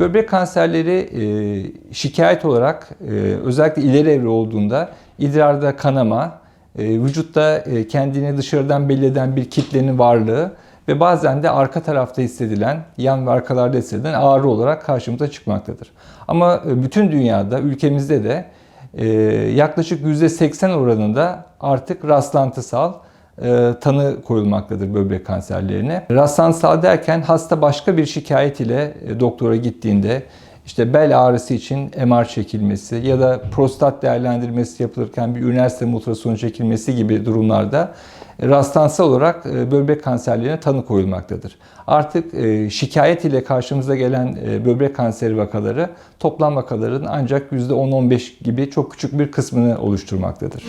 Böbrek kanserleri e, şikayet olarak e, özellikle ileri evre olduğunda idrarda kanama, e, vücutta e, kendini dışarıdan belli eden bir kitlenin varlığı ve bazen de arka tarafta hissedilen, yan ve arkalarda hissedilen ağrı olarak karşımıza çıkmaktadır. Ama e, bütün dünyada, ülkemizde de e, yaklaşık %80 oranında artık rastlantısal e, tanı koyulmaktadır böbrek kanserlerine. Rastlantısal derken hasta başka bir şikayet ile e, doktora gittiğinde işte bel ağrısı için MR çekilmesi ya da prostat değerlendirmesi yapılırken bir üriner stem ultrasonu çekilmesi gibi durumlarda e, rastlantısal olarak böbrek kanserlerine tanı koyulmaktadır. Artık şikayet ile karşımıza gelen böbrek kanseri vakaları toplam vakaların ancak %10-15 gibi çok küçük bir kısmını oluşturmaktadır.